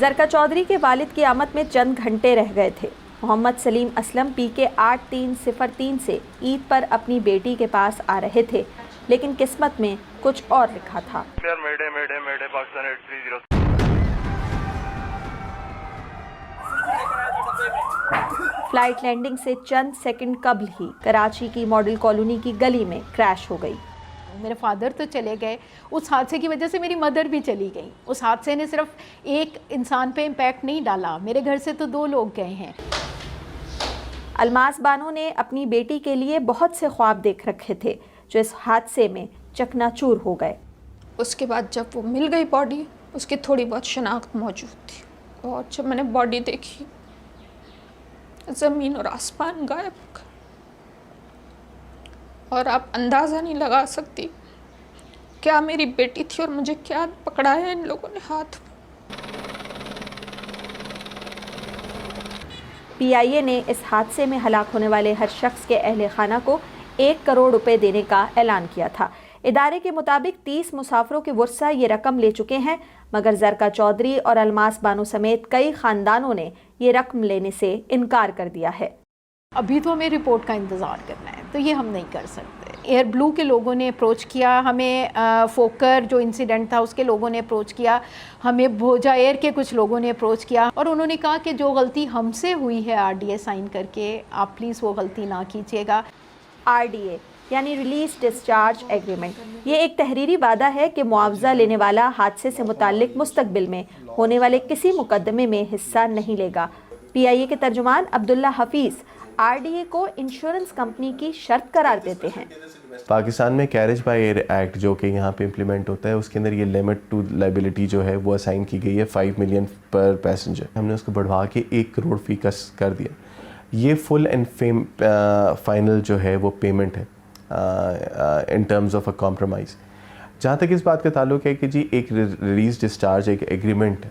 जरका चौधरी के वालिद की आमद में चंद घंटे रह गए थे। मोहम्मद सलीम असलम पी के आठ तीन सिफर तीन से ईद पर अपनी बेटी के पास आ रहे थे लेकिन किस्मत में कुछ और लिखा था। मेडे मेडे मेडे फ़्लाइट लैंडिंग से चंद सेकंड कबल ही कराची की मॉडल कॉलोनी की गली में क्रैश हो गई। मेरे फादर तो चले गए उस हादसे की वजह से मेरी मदर भी चली गई। उस हादसे ने सिर्फ़ एक इंसान पे इम्पैक्ट नहीं डाला। मेरे घर से तो दो लोग गए हैं। अलमास बानो ने अपनी बेटी के लिए बहुत से ख्वाब देख रखे थे जो इस हादसे में चकनाचूर हो गए। उसके बाद जब वो मिल गई बॉडी उसकी थोड़ी बहुत शनाख्त मौजूद थी। और जब मैंने बॉडी देखी ज़मीन और आसमान गायब हो गए। और आप अंदाज़ा नहीं लगा सकती। क्या मेरी बेटी थी और मुझे क्या पकड़ा है इन लोगों ने हाथ? पीआईए ने इस हादसे में हलाक होने वाले हर शख्स के अहल खाना को एक करोड़ रुपए देने का ऐलान किया था। इदारे के मुताबिक 30 मुसाफरों के वर्षा ये रकम ले चुके हैं मगर जरका चौधरी और अलमास बानो समेत कई खानदानों ने ये रकम लेने से इनकार कर दिया है। अभी तो हमें रिपोर्ट का इंतज़ार करना है। तो ये हम नहीं कर सकते। एयर ब्लू के लोगों ने अप्रोच किया हमें आ, फोकर जो इंसिडेंट था उसके लोगों ने अप्रोच किया हमें भोजा एयर के कुछ लोगों ने अप्रोच किया और उन्होंने कहा कि जो गलती हमसे हुई है आरडीए साइन करके आप प्लीज़ वो गलती ना कीजिएगा। आरडीए यानी रिलीज़ डिस्चार्ज एग्रीमेंट ये एक तहरीरी वादा है कि मुआवजा लेने वाला हादसे से मुतालिक मुस्तकबिल में होने वाले किसी मुकदमे में हिस्सा नहीं लेगा। पीआईए के तर्जुमान अब्दुल्ला हफीज़ आरडीए को इंश्योरेंस कंपनी की शर्त करार देते हैं। पाकिस्तान में कैरेज बाय एयर एक्ट जो कि यहाँ पे इम्प्लीमेंट होता है, उसके अंदर ये लिमिट टू लाइबिलिटी जो है, वो असाइन की गई है फाइव मिलियन पर पैसेंजर हमने उसको बढ़वा के एक करोड़ फ़ी का कर दिया। ये फुल एंड फेम फाइनल जो है, वो पेमेंट है in terms of a compromise जहाँ तक इस बात का ताल्लुक है कि जी, एक रिलीज़ डिस्चार्ज एक एग्रीमेंट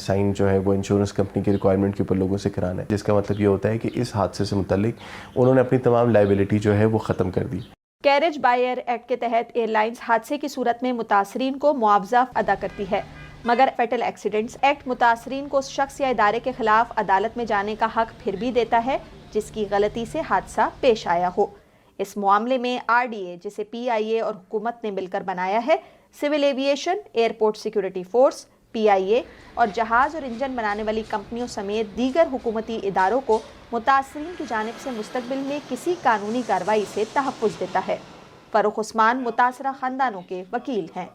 साइन जो है वो इंश्योरेंस कंपनी की रिक्वायरमेंट के ऊपर लोगों से कराना है। जिसका मतलब ये होता है कि इस हादसे से मुतलिक उन्होंने अपनी तमाम लाइबिलिटी जो है वो ख़त्म कर दी। कैरेज बायर एक्ट के तहत एयरलाइंस हादसे की सूरत में मुतासरीन को मुआवजा अदा करती है। मगर फेटल एक्सीडेंट्स एक्ट मुतासरीन को शख्स या इदारे के खिलाफ अदालत में जाने का हक फिर भी देता है, जिसकी गलती से हादसा पेश आया हो। इस मामले में आरडीए, जिसे पीआईए और हुकूमत ने मिलकर बनाया है, civil aviation, airport security force, PIA और जहाज़ और इंजन बनाने वाली कंपनियों समेत दीगर हुकूमती इदारों को मुतासरीन की जानब से मुस्तबिल में किसी कानूनी कार्रवाई से तहफ़ देता है। फ़रुख उस्मान मुतासर ख़ानदानों के वकील हैं।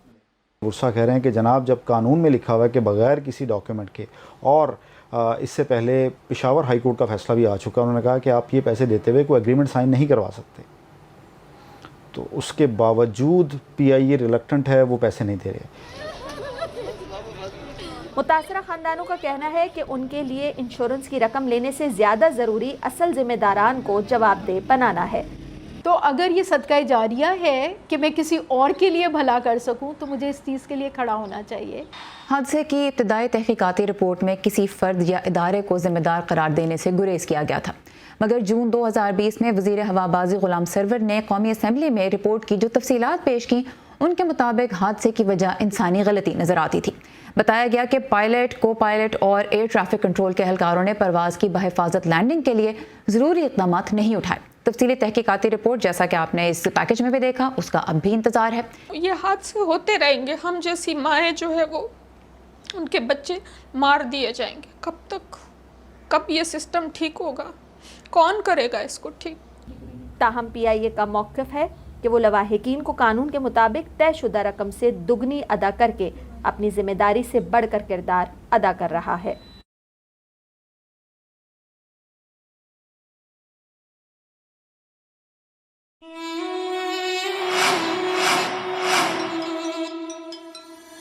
गुस्सा कह रहे हैं कि जनाब, जब कानून में लिखा हुआ है कि बगैर किसी डॉक्यूमेंट के, और इससे पहले पिशावर हाई कोर्ट का फैसला भी आ चुका उन्होंने कहा कि आप ये पैसे देते हुए कोई एग्रीमेंट साइन नहीं करवा सकते। तो उसके बावजूद पीआईए रिलक्टेंट है, वो पैसे नहीं दे रहे। मुतासरा खानदानों का कहना है कि उनके लिए इंश्योरेंस की रकम लेने से ज़्यादा ज़रूरी असल जिम्मेदारान को जवाबदेह बनाना है। तो अगर ये सदका जारिया है कि मैं किसी और के लिए भला कर सकूँ तो मुझे इस चीज़ के लिए खड़ा होना चाहिए। हादसे की इब्तदाई तहकीकती रिपोर्ट में किसी फ़र्द या इदारे को ज़िम्मेदार करार देने से गुरेज किया गया था। मगर जून 2020 में वज़ीर हवाबाजी गुलाम सरवर ने कौमी असम्बली में रिपोर्ट की जो तफसीलात पेश की, उनके मुताबिक हादसे की वजह इंसानी गलती नज़र आती थी। बताया गया कि पायलट को पायलट और एयर ट्रैफ़िक कंट्रोल के एहलकारों ने परवाज की बहफाजत लैंडिंग के लिए ज़रूरी इकदाम नहीं उठाए। तफसीली तहकीकती रिपोर्ट जैसा कि आपने इस पैकेज में भी देखा उसका अब भी इंतज़ार है। ये हादसे होते रहेंगे। हम जैसी माएँ जो है वो उनके बच्चे मार दिए जाएँगे। कब तक कब ये सिस्टम ठीक होगा? कौन करेगा इसको ठीक? ताहम पी आई ए का मौकफ है कि वो लवाहिकीन को कानून के मुताबिक तयशुदा रकम से दुगनी अदा करके अपनी ज़िम्मेदारी से बढ़कर किरदार अदा कर रहा है।